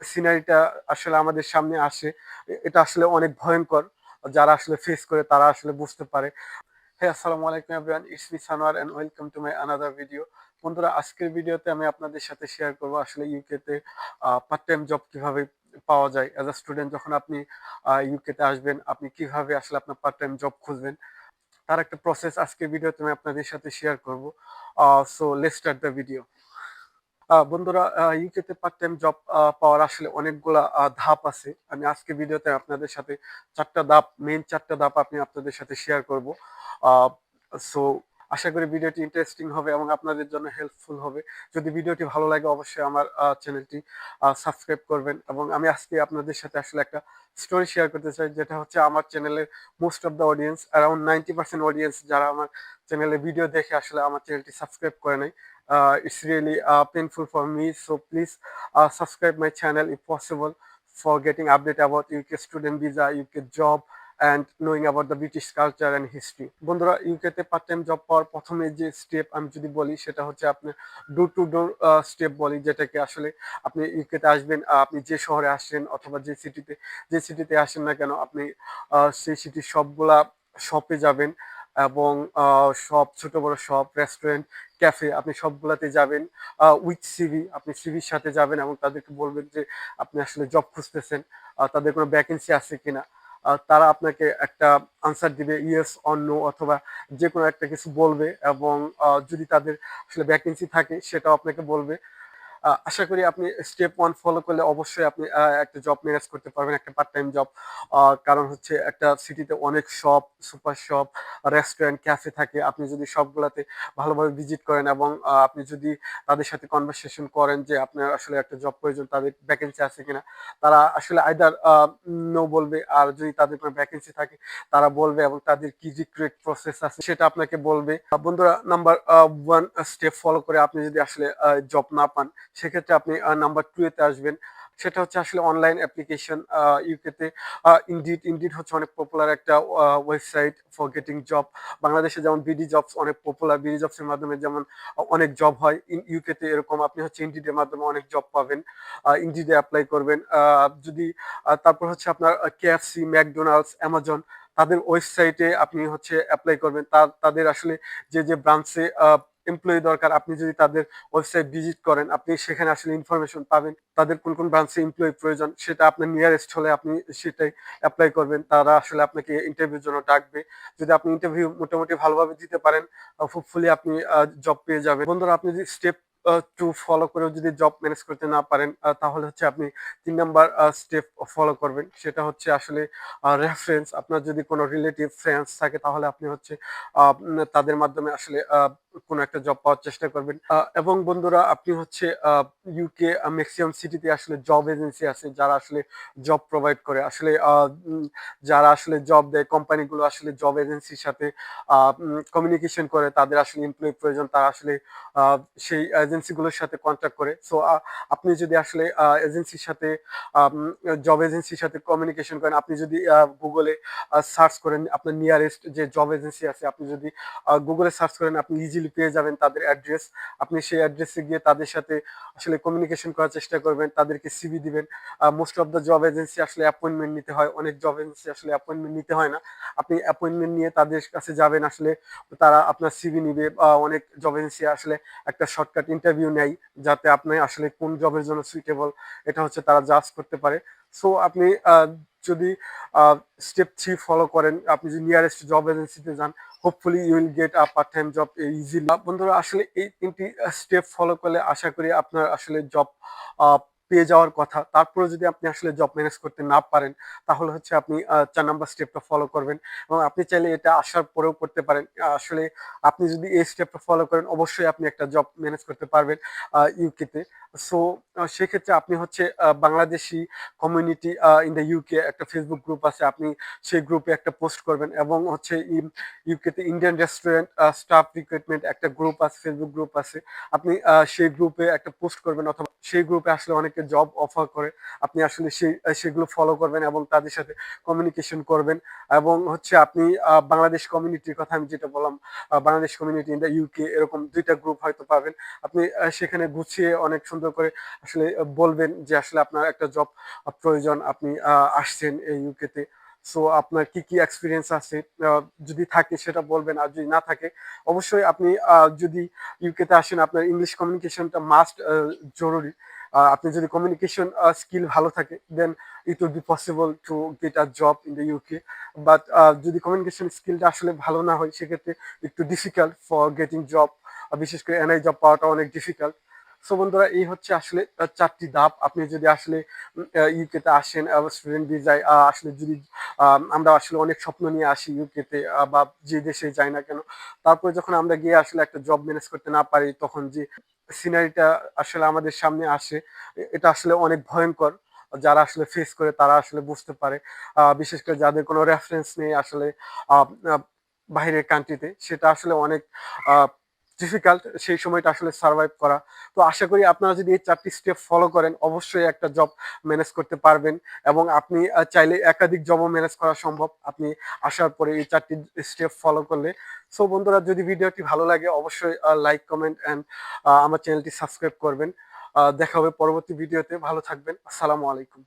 সিনারিটা আসলে আমাদের সামনে আসে। এটা আসলে অনেক ভয়ঙ্কর। যারা আসলে ফেস করে তারা আসলে বুঝতে পারে। হ্যাঁ আসসালামু আলাইকুম everyone it's me Sanowar and welcome to my another video বন্ধুরা, আজকের ভিডিওতে আমি আপনাদের সাথে শেয়ার করব আসলে ইউকেতে পার্ট টাইম জব কীভাবে পাওয়া যায়। অ্যাজ আ স্টুডেন্ট যখন আপনি ইউকেতে আসবেন, আপনি কীভাবে আসলে আপনার পার্ট টাইম জব খুঁজবেন, তার একটা প্রসেস আজকের ভিডিওতে আমি আপনাদের সাথে শেয়ার করব। So let's start the video বন্ধুরা ইউকেতে পার্ট টাইম জব পাওয়ার আসলে অনেকগুলা ধাপ আছে। আমি আজকে ভিডিওতে আপনাদের সাথে চারটা ধাপ মেইন চারটা ধাপ আমি আপনাদের সাথে শেয়ার করব। সো আশা করি ভিডিওটি ইন্টারেস্টিং হবে এবং আপনাদের জন্য হেল্পফুল হবে। যদি ভিডিওটি ভালো লাগে অবশ্যই আমার চ্যানেলটি সাবস্ক্রাইব করবেন। এবং আমি আজকে আপনাদের সাথে আসলে একটা স্টোরি শেয়ার করতে চাই যেটা হচ্ছে আমার চ্যানেলের most of the audience around ninety percent audience যারা আমার চ্যানেলে ভিডিও দেখে আসলে আমার চ্যানেলটি সাবস্ক্রাইব করে uh, it's really uh, painful for me. So please uh, subscribe my channel if possible for getting update about UK student visa, UK job, and knowing about the British culture and history. বন্ধুরা ইউকেতে part time job পাওয়ার প্রথমে যে step আমি যদি বলি সেটা হচ্ছে আপনি ডোর টু ডোর স্টেপ বলি যেটাকে আসলে আপনি ইউকেতে আসবেন আপনি যে শহরে আসেন অথবা যে সিটিতে যে সিটিতে আসেন না কেন আপনি সেই সিটির সবগুলা শপে যাবেন এবং সব ছোট বড় সব রেস্টুরেন্ট ক্যাফে আপনি সবগুলাতে যাবেন। উইথ সিভি আপনি সিভির সাথে যাবেন এবং তাদেরকে বলবেন যে, আপনি আসলে জব খুঁজতেছেন তাদের কোনো ভ্যাকেন্সি আছে কিনা? তারা আপনাকে একটা আনসার দিবে ইয়েস অন নো অথবা যে কোনো একটা কিছু বলবে এবং যদি তাদের আসলে ভ্যাকেন্সি থাকে, সেটাও আপনাকে বলবে। আশা করি আপনি স্টেপ ওয়ান ফলো করলে অবশ্যই আপনি একটা জব ম্যানেজ করতে পারবেন, একটা পার্ট টাইম জব কারণ হচ্ছে একটা সিটিতে অনেক shop super shop restaurant cafe থাকে। আপনি যদি সবগুলাতে ভালোভাবে ভিজিট করেন এবং আপনি যদি তাদের সাথে কনভারসেশন করেন যে আপনার আসলে একটা জব প্রয়োজন, তাদের ভ্যাকেন্সি আছে কিনা, তারা আসলে আইদার নো বলবে, আর যদি তাদের কোনো ভ্যাকেন্সি থাকে, তারা বলবে এবং তাদের কি রিক্রুট প্রসেস আছে সেটা আপনাকে বলবে। বন্ধুরা নাম্বার ওয়ান স্টেপ ফলো করে আপনি যদি আসলে জব না পান সেক্ষেত্রে আপনি নাম্বার টু এতে আসবেন। সেটা হচ্ছে আসলে অনলাইন অ্যাপ্লিকেশন ইউকেতে ইন্ডিড ইন্ডিড হচ্ছে অনেক পপুলার একটা ওয়েবসাইট ফর গেটিং জব বাংলাদেশে যেমন বিডি জবস অনেক পপুলার বিডি জবসের মাধ্যমে যেমন অনেক জব হয়। ইউকেতে এরকম আপনি হচ্ছে ইন্ডিডের মাধ্যমে অনেক জব পাবেন। ইন্ডিডে অ্যাপ্লাই করবেন। যদি তারপর হচ্ছে আপনার কেএফসি ম্যাকডোনাল্ডস অ্যামাজন তাদের ওয়েবসাইটে আপনি হচ্ছে অ্যাপ্লাই করবেন। তাদের আসলে যে যে ব্রাঞ্চে এমপ্লয়ি দরকার, আপনি যদি তাদের ওয়েবসাইট ভিজিট করেন, আপনি সেখানে আসলে ইনফরমেশন পাবেন, তাদের কোন কোন ব্রাঞ্চে এমপ্লয়ি প্রয়োজন, সেটা আপনার নিয়ারেস্ট হলে আপনি সেটাই অ্যাপ্লাই করবেন, তারা আসলে আপনাকে ইন্টারভিউর জন্য ডাকবে। যদি আপনি ইন্টারভিউ মোটামুটি ভালোভাবে দিতে পারেন হোপফুলি আপনি জব পেয়ে যাবেন। বন্ধুরা, আপনি যদি স্টেপ টু ফলো করেও যদি জব ম্যানেজ করতে না পারেন তাহলে হচ্ছে আপনি তিন নাম্বার স্টেপ ফলো করবেন। সেটা হচ্ছে আসলে রেফারেন্স আপনার যদি কোনো রিলেটিভ ফ্রেন্ডস থাকে, তাহলে আপনি হচ্ছে তাদের মাধ্যমে আসলে কোনো একটা জব পাওয়ার চেষ্টা করবেন। এবং বন্ধুরা, আপনি হচ্ছে ইউকে ম্যাক্সিমাম সিটিতে আসলে জব এজেন্সি আছে যারা আসলে জব প্রোভাইড করে। আসলে যারা আসলে জব দেয়, কোম্পানিগুলো আসলে জব এজেন্সির সাথে কমিউনিকেশন করে, তাদের আসলে এমপ্লয়ি প্রয়োজন, তারা আসলে সেই এজেন্সিগুলোর সাথে কন্ট্যাক্ট করে। সো আপনি যদি আসলে এজেন্সির সাথে জব এজেন্সির সাথে কমিউনিকেশন করেন, আপনি যদি গুগলে সার্চ করেন, আপনার নিয়ারেস্ট যে জব এজেন্সি আছে, আপনি যদি গুগলে সার্চ করেন, আপনি ইজিলি পেয়ে যাবেন তাদের অ্যাড্রেস আপনি সেই অ্যাড্রেসে গিয়ে তাদের সাথে আসলে কমিউনিকেশন করার চেষ্টা করবেন, তাদেরকে সিভি দিবেন। Most of the job agency আসলে অ্যাপয়েন্টমেন্ট নিতে হয়, অনেক জব এজেন্সি আসলে অ্যাপয়েন্টমেন্ট নিতে হয় না। আপনি অ্যাপয়েন্টমেন্ট নিয়ে তাদের কাছে যাবেন আসলে, তারা আপনার সিভি নিবে। বা অনেক জব এজেন্সি আসলে একটা শর্টকাট ইন্টারভিউ নেয়, যাতে আপনি আসলে কোন জবের জন্য সুইটেবল এটা হচ্ছে তারা জাজ করতে পারে। সো আপনি যদি স্টেপ থ্রি ফলো করেন, আপনি যদি নিয়ারেস্ট জব এজেন্সিতে যান hopefully you will get a part time job easily বন্ধুরা, আসলে এই তিনটি স্টেপ ফলো করলে আশা করি আপনার আসলে জব পেয়ে যাওয়ার কথা। তারপরে যদি আপনি আসলে জব ম্যানেজ করতে না পারেন, তাহলে হচ্ছে আপনি চার নাম্বার স্টেপটা ফলো করবেন এবং আপনি চাইলে এটা আসার পরেও করতে পারেন। আসলে আপনি যদি এই স্টেপটা ফলো করেন, অবশ্যই আপনি একটা জব ম্যানেজ করতে পারবেন ইউকেতে সো সেক্ষেত্রে আপনি হচ্ছে Bangladeshi community in the UK একটা ফেসবুক গ্রুপ আছে, আপনি সেই গ্রুপে একটা পোস্ট করবেন এবং হচ্ছে ইউকেতে ইন্ডিয়ান রেস্টুরেন্ট স্টাফ রিক্রুটমেন্ট একটা গ্রুপ আছে ফেসবুক গ্রুপ আছে। আপনি সেই গ্রুপে একটা পোস্ট করবেন অথবা সেই গ্রুপে আসলে অনেকে আপনাকে জব অফার করে, আপনি আসলে সেই সেগুলো ফলো করবেন এবং তাদের সাথে কমিউনিকেশন করবেন এবং হচ্ছে আপনি বাংলাদেশ কমিউনিটির কথা আমি যেটা বললাম Bangladesh community in the UK এরকম দুইটা গ্রুপ হয়তো পাবেন। আপনি সেখানে গুছিয়ে অনেক সুন্দর করে আসলে বলবেন যে আসলে আপনার একটা জব প্রয়োজন, আপনি আসছেন এই ইউকেতে সো আপনার কি কি এক্সপিরিয়েন্স আছে? যদি থাকে সেটা বলবেন, আর যদি না থাকে, অবশ্যই আপনি যদি ইউকেতে আসেন, আপনার ইংলিশ কমিউনিকেশনটা মাস্ট জরুরি। আপনি যদি কমিউনিকেশন স্কিল ভালো থাকে then it will be possible to get a job in the UK but যদি কমিউনিকেশন স্কিলটা আসলে ভালো না হয়, সেক্ষেত্রে একটু ডিফিকাল্ট ফর গেটিং জব বিশেষ করে এনআই জব পাওয়াটা অনেক ডিফিকাল্ট সো বন্ধুরা, এই হচ্ছে আসলে চারটি ধাপ। আপনি যদি আসলে ইউকেতে আসেন স্টুডেন্ট ভিসায় আসলে যদি আমরা আসলে অনেক স্বপ্ন নিয়ে আসি ইউকেতে বা যে দেশে যাই না কেন, তারপরে যখন আমরা গিয়ে আসলে একটা জব ম্যানেজ করতে না পারি, তখন যে সিনারিটা আসলে আমাদের সামনে আসে, এটা আসলে অনেক ভয়ঙ্কর। যারা আসলে ফেস করে, তারা আসলে বুঝতে পারে। বিশেষ করে যাদের কোনো রেফারেন্স নেই আসলে বাইরের কান্ট্রিতে সেটা আসলে অনেক ডিফিকাল্ট সেই সময়টা আসলে সার্ভাইভ করা। তো আশা করি আপনারা যদি এই চারটি স্টেপ ফলো করেন, অবশ্যই একটা জব ম্যানেজ করতে পারবেন এবং আপনি চাইলে একাধিক জবও ম্যানেজ করা সম্ভব। আপনি আসার পরে এই চারটি স্টেপ ফলো করলে। সো বন্ধুরা, যদি ভিডিওটি ভালো লাগে, অবশ্যই লাইক কমেন্ট অ্যান্ড আমার চ্যানেলটি সাবস্ক্রাইব করবেন। দেখা হবে পরবর্তী ভিডিওতে ভালো থাকবেন। আসসালামু আলাইকুম।